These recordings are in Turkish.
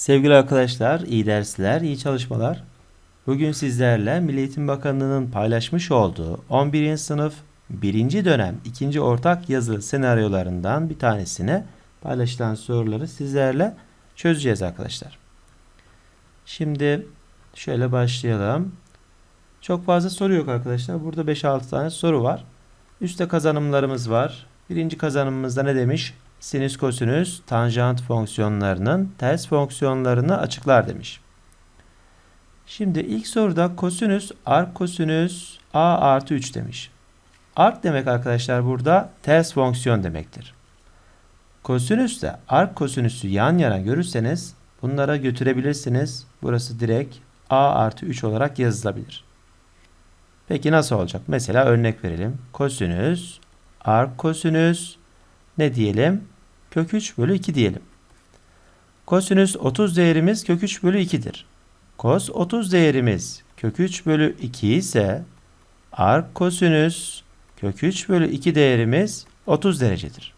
Sevgili arkadaşlar, iyi dersler, iyi çalışmalar. Bugün sizlerle Milli Eğitim Bakanlığı'nın paylaşmış olduğu 11. sınıf 1. dönem 2. ortak yazılı senaryolarından bir tanesine paylaşılan soruları sizlerle çözeceğiz arkadaşlar. Şimdi şöyle başlayalım. Çok fazla soru yok arkadaşlar. Burada 5-6 tane soru var. Üste kazanımlarımız var. Birinci kazanımımızda ne demiş? Sinüs kosinüs tanjant fonksiyonlarının ters fonksiyonlarını açıklar demiş. Şimdi ilk soruda kosinüs arc kosinüs a artı 3 demiş. Arc demek arkadaşlar burada ters fonksiyon demektir. Kosinüs de arc kosinüsü yan yana görürseniz bunlara götürebilirsiniz. Burası direkt a artı 3 olarak yazılabilir. Peki nasıl olacak? Mesela örnek verelim. Kosinüs arc kosinüs ne diyelim? Kök 3 bölü 2 diyelim. Kosinüs 30 değerimiz kök 3 bölü 2'dir. Kos 30 değerimiz kök 3 bölü 2 ise arc kosinüs kök 3 bölü 2 değerimiz 30 derecedir.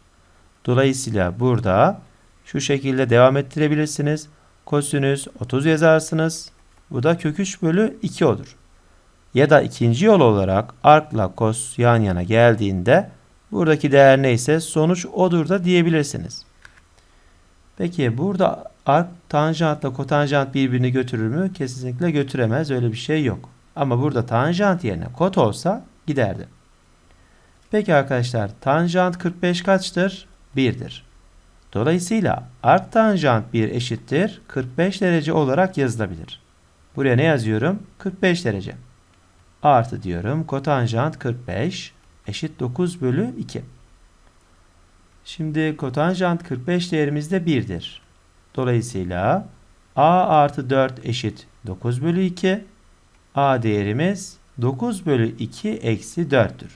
Dolayısıyla burada şu şekilde devam ettirebilirsiniz. Kosinüs 30 yazarsınız. Bu da kök 3 bölü 2 olur. Ya da ikinci yol olarak arcla kos yan yana geldiğinde Buradaki değer neyse sonuç odur da diyebilirsiniz. Peki burada arc tanjantla kotanjant birbirini götürür mü? Kesinlikle götüremez. Öyle bir şey yok. Ama burada tanjant yerine kot olsa giderdi. Peki arkadaşlar tanjant 45 kaçtır? 1'dir. Dolayısıyla arc tanjant 1 eşittir 45 derece olarak yazılabilir. Buraya ne yazıyorum? 45 derece. Artı diyorum kotanjant 45 eşit 9 bölü 2. Şimdi kotanjant 45 değerimiz de 1'dir. Dolayısıyla a artı 4 eşit 9 bölü 2. a değerimiz 9 bölü 2 eksi 4'tür.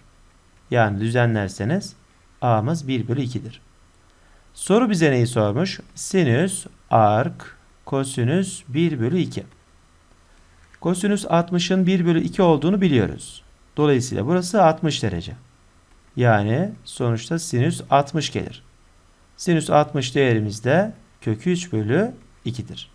Yani düzenlerseniz a'mız 1 bölü 2'dir. Soru bize neyi sormuş? Sinüs, ark, kosinüs 1 bölü 2. Kosinüs 60'ın 1 bölü 2 olduğunu biliyoruz. Dolayısıyla burası 60 derece. Yani sonuçta sinüs 60 gelir. Sinüs 60 değerimiz de kökü 3 bölü 2'dir.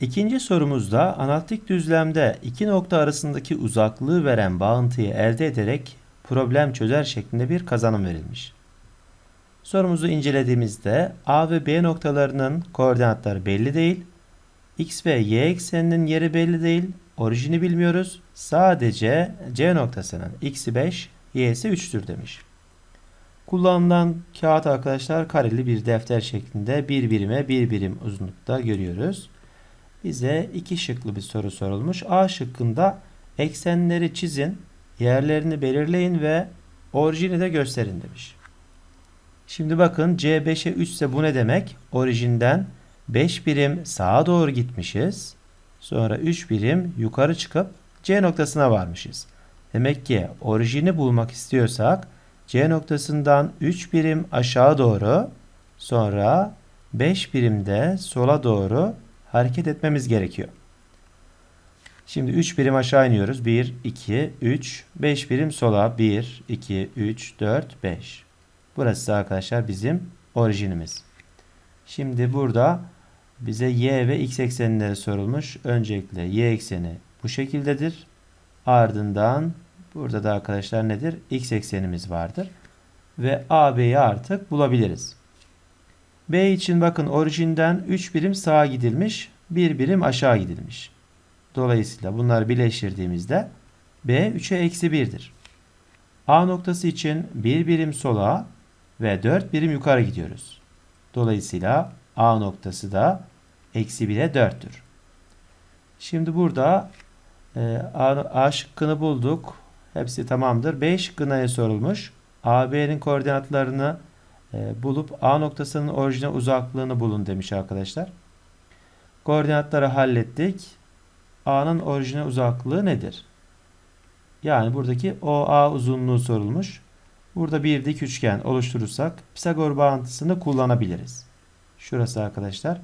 İkinci sorumuzda analitik düzlemde iki nokta arasındaki uzaklığı veren bağıntıyı elde ederek problem çözer şeklinde bir kazanım verilmiş. Sorumuzu incelediğimizde A ve B noktalarının koordinatları belli değil, X ve Y ekseninin yeri belli değil Orijini bilmiyoruz. Sadece C noktasının x'i 5, y'si 3'tür demiş. Kullanılan kağıt arkadaşlar kareli bir defter şeklinde bir birime bir birim uzunlukta görüyoruz. Bize iki şıklı bir soru sorulmuş. A şıkkında eksenleri çizin, yerlerini belirleyin ve orijini de gösterin demiş. Şimdi bakın C5'e 3 ise bu ne demek? Orijinden 5 birim sağa doğru gitmişiz. Sonra 3 birim yukarı çıkıp C noktasına varmışız. Demek ki orijini bulmak istiyorsak C noktasından 3 birim aşağı doğru sonra 5 birimde sola doğru hareket etmemiz gerekiyor. Şimdi 3 birim aşağı iniyoruz. 1, 2, 3, 5 birim sola. 1, 2, 3, 4, 5. Burası arkadaşlar bizim orijinimiz. Şimdi burada bize y ve x eksenleri sorulmuş. Öncelikle y ekseni bu şekildedir. Ardından burada da arkadaşlar nedir? x eksenimiz vardır. Ve AB'yi artık bulabiliriz. B için bakın orijinden 3 birim sağa gidilmiş, 1 birim aşağı gidilmiş. Dolayısıyla bunları birleştirdiğimizde B 3'e eksi 1'dir. A noktası için 1 birim sola ve 4 birim yukarı gidiyoruz. Dolayısıyla A noktası da eksi 1'e 4'tür. Şimdi burada e, A, A şıkkını bulduk. Hepsi tamamdır. B şıkkına sorulmuş? AB'nin koordinatlarını e, bulup A noktasının orijine uzaklığını bulun demiş arkadaşlar. Koordinatları hallettik. A'nın orijine uzaklığı nedir? Yani buradaki OA uzunluğu sorulmuş. Burada bir dik üçgen oluşturursak Pisagor bağıntısını kullanabiliriz. Şurası arkadaşlar.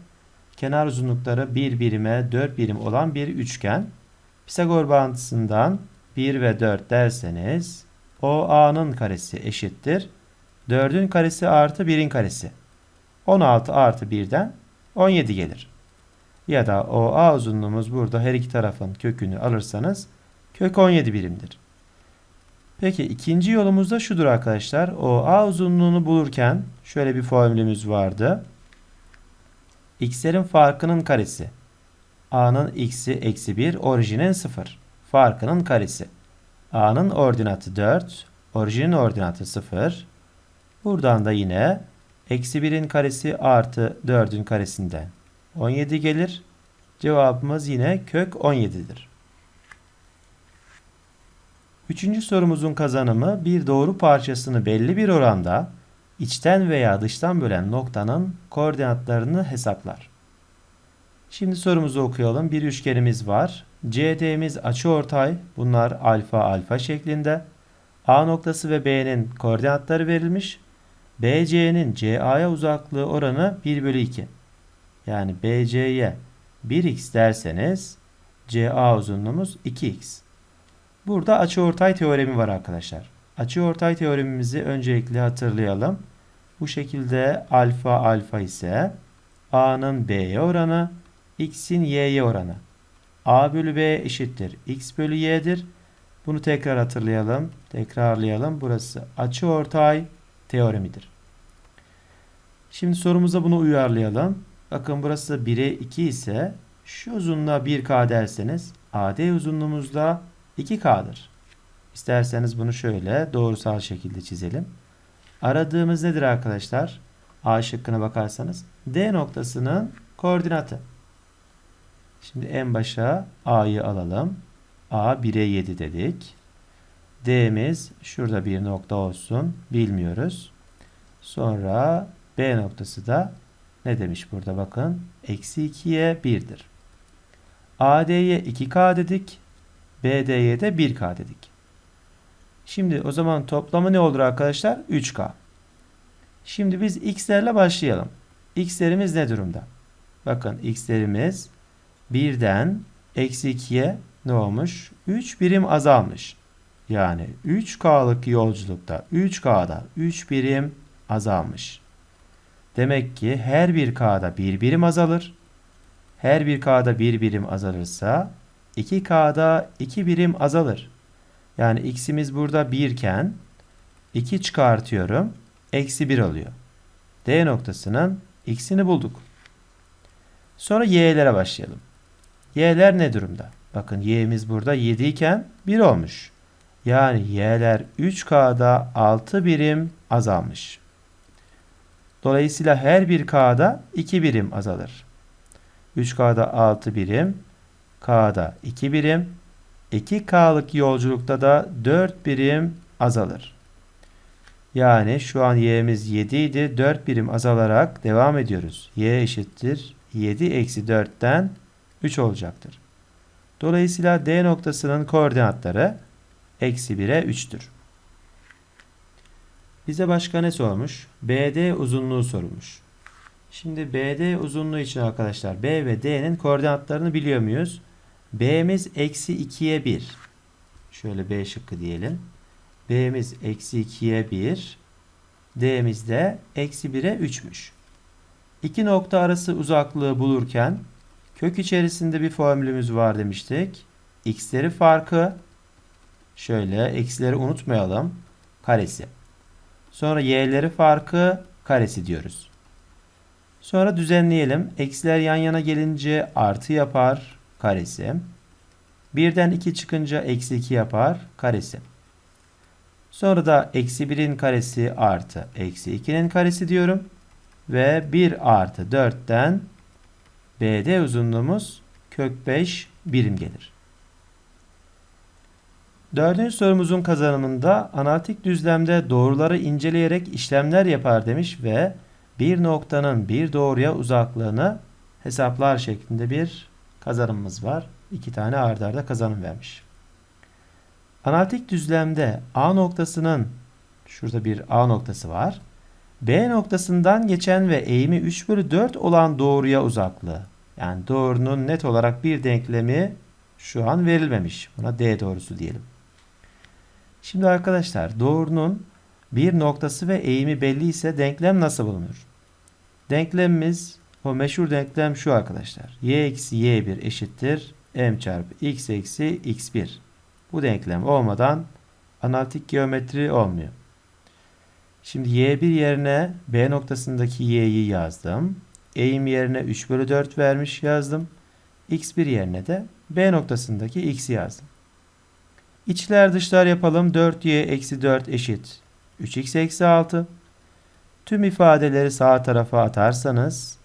Kenar uzunlukları 1 birime 4 birim olan bir üçgen. Pisagor bağıntısından 1 ve 4 derseniz OA'nın karesi eşittir. 4'ün karesi artı 1'in karesi. 16 artı 1'den 17 gelir. Ya da o A uzunluğumuz burada her iki tarafın kökünü alırsanız kök 17 birimdir. Peki ikinci yolumuz da şudur arkadaşlar. O A uzunluğunu bulurken şöyle bir formülümüz vardı. X'lerin farkının karesi. A'nın x'i eksi 1, orijinin 0. Farkının karesi. A'nın ordinatı 4, orijinin ordinatı 0. Buradan da yine eksi 1'in karesi artı 4'ün karesinden 17 gelir. Cevabımız yine kök 17'dir. Üçüncü sorumuzun kazanımı bir doğru parçasını belli bir oranda içten veya dıştan bölen noktanın koordinatlarını hesaplar. Şimdi sorumuzu okuyalım. Bir üçgenimiz var. CD'miz açıortay. Bunlar alfa alfa şeklinde. A noktası ve B'nin koordinatları verilmiş. BC'nin CA'ya uzaklığı oranı 1 bölü 2. Yani BC'ye 1x derseniz CA uzunluğumuz 2x. Burada açıortay teoremi var arkadaşlar. Açıortay teoremimizi öncelikle hatırlayalım. Bu şekilde alfa alfa ise A'nın B'ye oranı, X'in Y'ye oranı. A bölü B eşittir. X bölü Y'dir. Bunu tekrar hatırlayalım. Tekrarlayalım. Burası açıortay teoremidir. Şimdi sorumuza bunu uyarlayalım. Bakın burası 1'e 2 ise şu uzunluğa 1K derseniz AD uzunluğumuz da 2K'dır. İsterseniz bunu şöyle doğrusal şekilde çizelim. Aradığımız nedir arkadaşlar? A şıkkına bakarsanız D noktasının koordinatı. Şimdi en başa A'yı alalım. A 1'e 7 dedik. D'miz şurada bir nokta olsun. Bilmiyoruz. Sonra B noktası da ne demiş burada bakın. Eksi 2'ye 1'dir. AD'ye 2K dedik. BD'ye de 1K dedik. Şimdi o zaman toplamı ne olur arkadaşlar? 3K. Şimdi biz x'lerle başlayalım. x'lerimiz ne durumda? Bakın x'lerimiz 1'den eksi 2'ye ne olmuş? 3 birim azalmış. Yani 3K'lık yolculukta 3K'da 3 birim azalmış. Demek ki her bir K'da bir birim azalır. Her bir K'da bir birim azalırsa 2K'da 2 birim azalır. Yani x'imiz burada 1 iken 2 çıkartıyorum. Eksi 1 oluyor. D noktasının x'ini bulduk. Sonra y'lere başlayalım. Y'ler ne durumda? Bakın y'miz burada 7 iken 1 olmuş. Yani y'ler 3K'da 6 birim azalmış. Dolayısıyla her bir K'da 2 birim azalır. 3K'da 6 birim, K'da 2 birim, 2K'lık yolculukta da 4 birim azalır. Yani şu an y'miz 7 idi. 4 birim azalarak devam ediyoruz. y eşittir 7 eksi 4'ten 3 olacaktır. Dolayısıyla D noktasının koordinatları eksi 1'e 3'tür. Bize başka ne sormuş? BD uzunluğu sorulmuş. Şimdi BD uzunluğu için arkadaşlar B ve D'nin koordinatlarını biliyor muyuz? B'miz eksi 2'ye 1. Şöyle B şıkkı diyelim. B'miz eksi 2'ye 1. D'miz de eksi 1'e 3'müş. İki nokta arası uzaklığı bulurken kök içerisinde bir formülümüz var demiştik. X'leri farkı şöyle eksileri unutmayalım. Karesi. Sonra y'leri farkı karesi diyoruz. Sonra düzenleyelim. Eksiler yan yana gelince artı yapar karesi. Birden 2 çıkınca eksi 2 yapar karesi. Sonra da eksi 1'in karesi artı eksi 2'nin karesi diyorum. Ve 1 artı 4'ten BD uzunluğumuz kök 5 birim gelir. Dördüncü sorumuzun kazanımında analitik düzlemde doğruları inceleyerek işlemler yapar demiş ve bir noktanın bir doğruya uzaklığını hesaplar şeklinde bir kazanımımız var. İki tane ardarda arda kazanım vermiş. Analitik düzlemde A noktasının şurada bir A noktası var. B noktasından geçen ve eğimi 3 bölü 4 olan doğruya uzaklığı. Yani doğrunun net olarak bir denklemi şu an verilmemiş. Buna D doğrusu diyelim. Şimdi arkadaşlar doğrunun bir noktası ve eğimi belli ise denklem nasıl bulunur? Denklemimiz O meşhur denklem şu arkadaşlar. y eksi y1 eşittir m çarpı x eksi x1. Bu denklem olmadan analitik geometri olmuyor. Şimdi y1 yerine b noktasındaki y'yi yazdım. e'im yerine 3 bölü 4 vermiş yazdım. x1 yerine de b noktasındaki x'i yazdım. İçler dışlar yapalım. 4y eksi 4 eşit 3x eksi 6. Tüm ifadeleri sağ tarafa atarsanız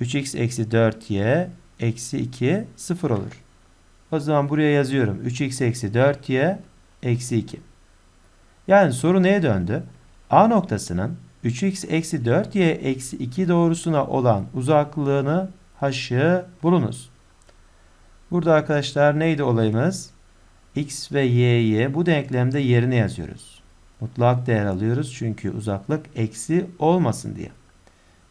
3x eksi 4y eksi 2 0 olur. O zaman buraya yazıyorum. 3x eksi 4y eksi 2. Yani soru neye döndü? A noktasının 3x eksi 4y eksi 2 doğrusuna olan uzaklığını h'ı bulunuz. Burada arkadaşlar neydi olayımız? x ve y'yi bu denklemde yerine yazıyoruz. Mutlak değer alıyoruz çünkü uzaklık eksi olmasın diye.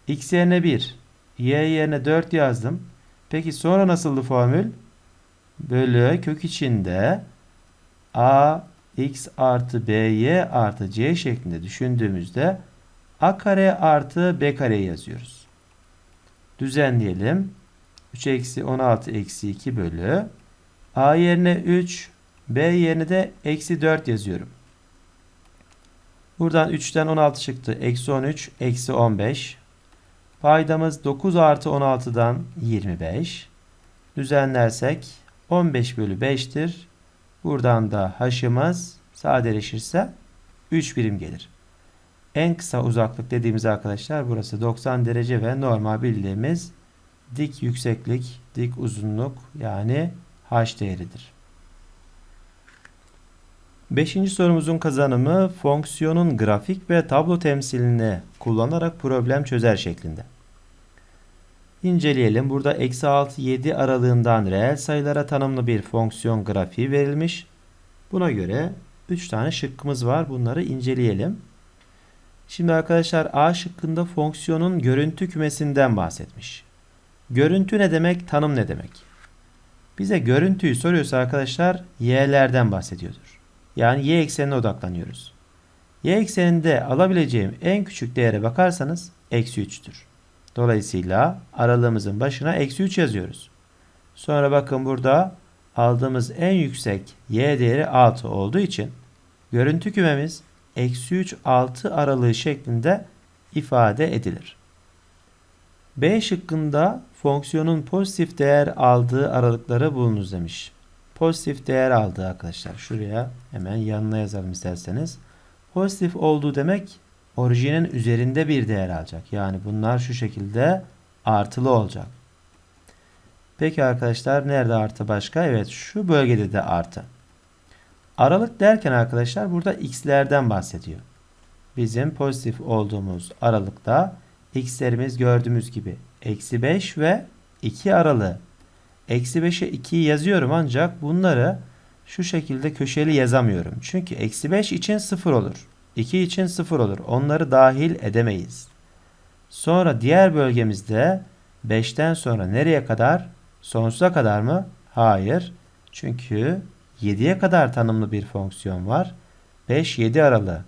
x yerine 1, y yerine 4 yazdım. Peki sonra nasıldı formül? Bölü kök içinde a x artı by artı c şeklinde düşündüğümüzde a kare artı b kare yazıyoruz. Düzenleyelim. 3 eksi 16 eksi 2 bölü a yerine 3 b yerine de eksi 4 yazıyorum. Buradan 3'ten 16 çıktı. Eksi 13 eksi 15. Paydamız 9 artı 16'dan 25. Düzenlersek 15 bölü 5'tir. Buradan da h'ımız sadeleşirse 3 birim gelir. En kısa uzaklık dediğimiz arkadaşlar burası 90 derece ve normal bildiğimiz dik yükseklik, dik uzunluk yani h değeridir. Beşinci sorumuzun kazanımı fonksiyonun grafik ve tablo temsilini kullanarak problem çözer şeklinde. İnceleyelim. Burada eksi 6 7 aralığından reel sayılara tanımlı bir fonksiyon grafiği verilmiş. Buna göre 3 tane şıkkımız var. Bunları inceleyelim. Şimdi arkadaşlar A şıkkında fonksiyonun görüntü kümesinden bahsetmiş. Görüntü ne demek? Tanım ne demek? Bize görüntüyü soruyorsa arkadaşlar y'lerden bahsediyordur. Yani y eksenine odaklanıyoruz. Y ekseninde alabileceğim en küçük değere bakarsanız eksi 3'tür. Dolayısıyla aralığımızın başına eksi 3 yazıyoruz. Sonra bakın burada aldığımız en yüksek y değeri 6 olduğu için görüntü kümemiz eksi 3 6 aralığı şeklinde ifade edilir. B şıkkında fonksiyonun pozitif değer aldığı aralıkları bulunuz demiş. Pozitif değer aldığı arkadaşlar. Şuraya hemen yanına yazalım isterseniz. Pozitif olduğu demek orijinin üzerinde bir değer alacak. Yani bunlar şu şekilde artılı olacak. Peki arkadaşlar nerede artı başka? Evet şu bölgede de artı. Aralık derken arkadaşlar burada x'lerden bahsediyor. Bizim pozitif olduğumuz aralıkta x'lerimiz gördüğümüz gibi eksi 5 ve 2 aralığı. Eksi 5'e 2'yi yazıyorum ancak bunları şu şekilde köşeli yazamıyorum. Çünkü eksi 5 için 0 olur. 2 için 0 olur. Onları dahil edemeyiz. Sonra diğer bölgemizde 5'ten sonra nereye kadar? Sonsuza kadar mı? Hayır. Çünkü 7'ye kadar tanımlı bir fonksiyon var. 5-7 aralığı.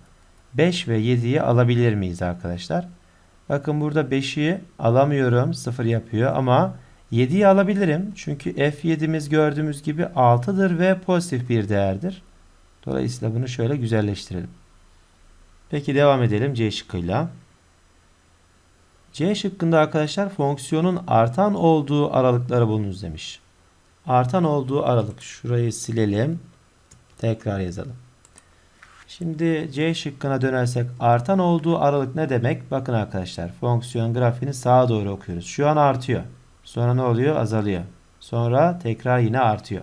5 ve 7'yi alabilir miyiz arkadaşlar? Bakın burada 5'i alamıyorum. 0 yapıyor ama 7'yi alabilirim. Çünkü F7'miz gördüğümüz gibi 6'dır ve pozitif bir değerdir. Dolayısıyla bunu şöyle güzelleştirelim. Peki devam edelim C şıkkıyla. C şıkkında arkadaşlar fonksiyonun artan olduğu aralıkları bulunuz demiş. Artan olduğu aralık. Şurayı silelim. Tekrar yazalım. Şimdi C şıkkına dönersek artan olduğu aralık ne demek? Bakın arkadaşlar fonksiyon grafiğini sağa doğru okuyoruz. Şu an artıyor. Sonra ne oluyor? Azalıyor. Sonra tekrar yine artıyor.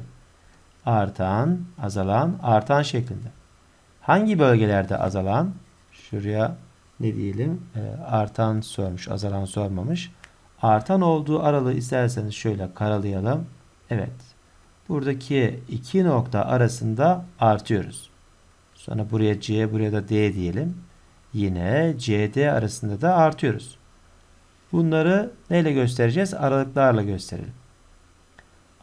Artan, azalan, artan şeklinde. Hangi bölgelerde azalan? Şuraya ne diyelim? E, artan sormuş, azalan sormamış. Artan olduğu aralığı isterseniz şöyle karalayalım. Evet. Buradaki iki nokta arasında artıyoruz. Sonra buraya C, buraya da D diyelim. Yine CD arasında da artıyoruz. Bunları neyle göstereceğiz? Aralıklarla gösterelim.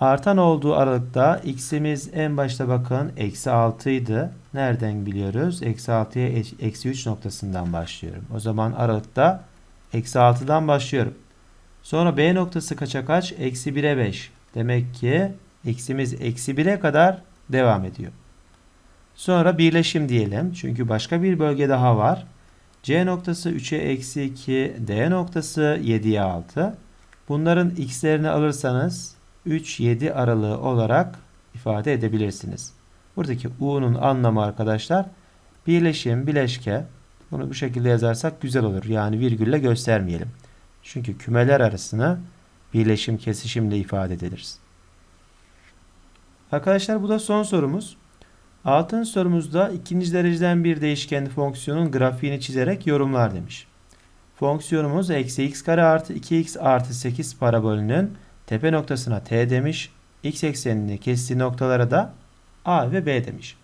Artan olduğu aralıkta x'imiz en başta bakın eksi 6 idi. Nereden biliyoruz? Eksi 6'ya eksi 3 noktasından başlıyorum. O zaman aralıkta eksi 6'dan başlıyorum. Sonra B noktası kaça kaç? Eksi 1'e 5. Demek ki x'imiz eksi 1'e kadar devam ediyor. Sonra birleşim diyelim. Çünkü başka bir bölge daha var. C noktası 3'e eksi 2, D noktası 7'ye 6. Bunların x'lerini alırsanız 3-7 aralığı olarak ifade edebilirsiniz. Buradaki u'nun anlamı arkadaşlar birleşim, bileşke. Bunu bu şekilde yazarsak güzel olur. Yani virgülle göstermeyelim. Çünkü kümeler arasını birleşim, kesişimle ifade ederiz. Arkadaşlar bu da son sorumuz. Altın sorumuzda ikinci dereceden bir değişkenli fonksiyonun grafiğini çizerek yorumlar demiş. Fonksiyonumuz eksi x kare artı 2x artı 8 parabolünün tepe noktasına t demiş. x eksenini kestiği noktalara da a ve b demiş.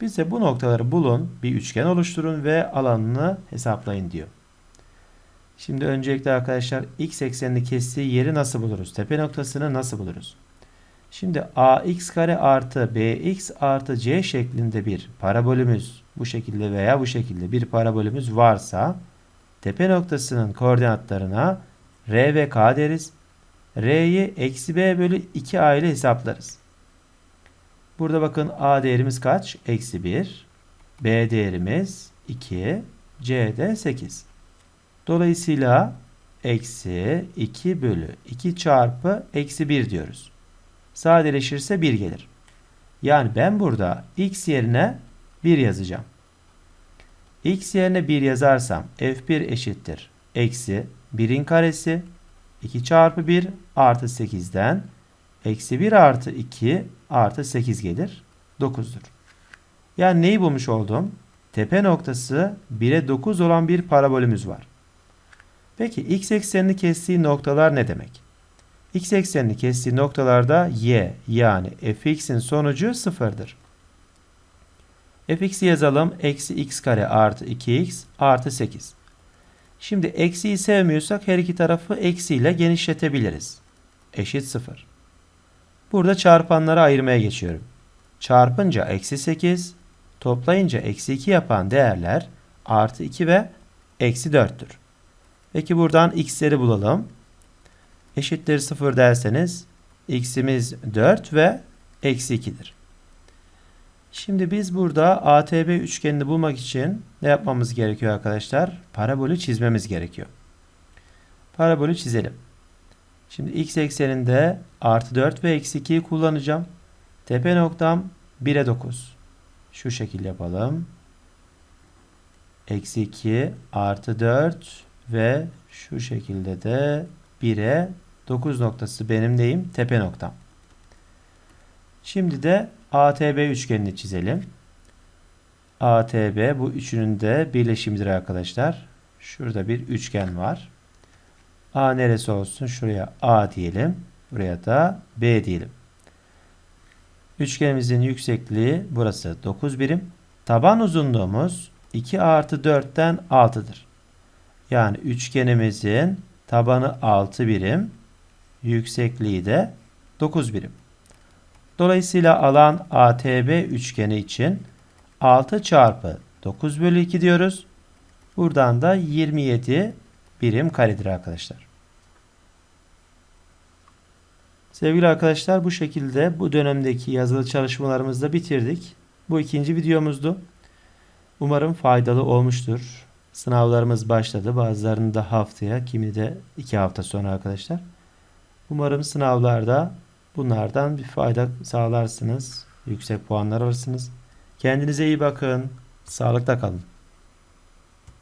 Bize bu noktaları bulun, bir üçgen oluşturun ve alanını hesaplayın diyor. Şimdi öncelikle arkadaşlar x eksenini kestiği yeri nasıl buluruz? Tepe noktasını nasıl buluruz? Şimdi ax kare artı bx artı c şeklinde bir parabolümüz bu şekilde veya bu şekilde bir parabolümüz varsa tepe noktasının koordinatlarına r ve k deriz. r'yi eksi b bölü 2a ile hesaplarız. Burada bakın a değerimiz kaç? Eksi 1. b değerimiz 2. c de 8. Dolayısıyla eksi 2 bölü 2 çarpı eksi 1 diyoruz sadeleşirse 1 gelir. Yani ben burada x yerine 1 yazacağım. x yerine 1 yazarsam f1 eşittir. Eksi 1'in karesi 2 çarpı 1 artı 8'den eksi 1 artı 2 artı 8 gelir. 9'dur. Yani neyi bulmuş oldum? Tepe noktası 1'e 9 olan bir parabolümüz var. Peki x eksenini kestiği noktalar ne demek? X eksenini kestiği noktalarda y yani fx'in sonucu sıfırdır. fx'i yazalım. Eksi x kare artı 2x artı 8. Şimdi eksiyi sevmiyorsak her iki tarafı eksiyle genişletebiliriz. Eşit 0. Burada çarpanları ayırmaya geçiyorum. Çarpınca eksi 8, toplayınca eksi 2 yapan değerler artı 2 ve eksi 4'tür. Peki buradan x'leri bulalım eşittir 0 derseniz x'imiz 4 ve eksi 2'dir. Şimdi biz burada ATB üçgenini bulmak için ne yapmamız gerekiyor arkadaşlar? Parabolü çizmemiz gerekiyor. Parabolü çizelim. Şimdi x ekseninde artı 4 ve eksi 2'yi kullanacağım. Tepe noktam 1'e 9. Şu şekil yapalım. Eksi 2 artı 4 ve şu şekilde de 1'e 9 noktası benim neyim? Tepe noktam. Şimdi de ATB üçgenini çizelim. ATB bu üçünün de birleşimidir arkadaşlar. Şurada bir üçgen var. A neresi olsun? Şuraya A diyelim. Buraya da B diyelim. Üçgenimizin yüksekliği burası 9 birim. Taban uzunluğumuz 2 artı 4'ten 6'dır. Yani üçgenimizin tabanı 6 birim. Yüksekliği de 9 birim. Dolayısıyla alan ATB üçgeni için 6 çarpı 9 bölü 2 diyoruz. Buradan da 27 birim karedir arkadaşlar. Sevgili arkadaşlar bu şekilde bu dönemdeki yazılı çalışmalarımızı da bitirdik. Bu ikinci videomuzdu. Umarım faydalı olmuştur. Sınavlarımız başladı. Bazılarını da haftaya, kimi de iki hafta sonra arkadaşlar. Umarım sınavlarda bunlardan bir fayda sağlarsınız. Yüksek puanlar alırsınız. Kendinize iyi bakın. Sağlıkta kalın.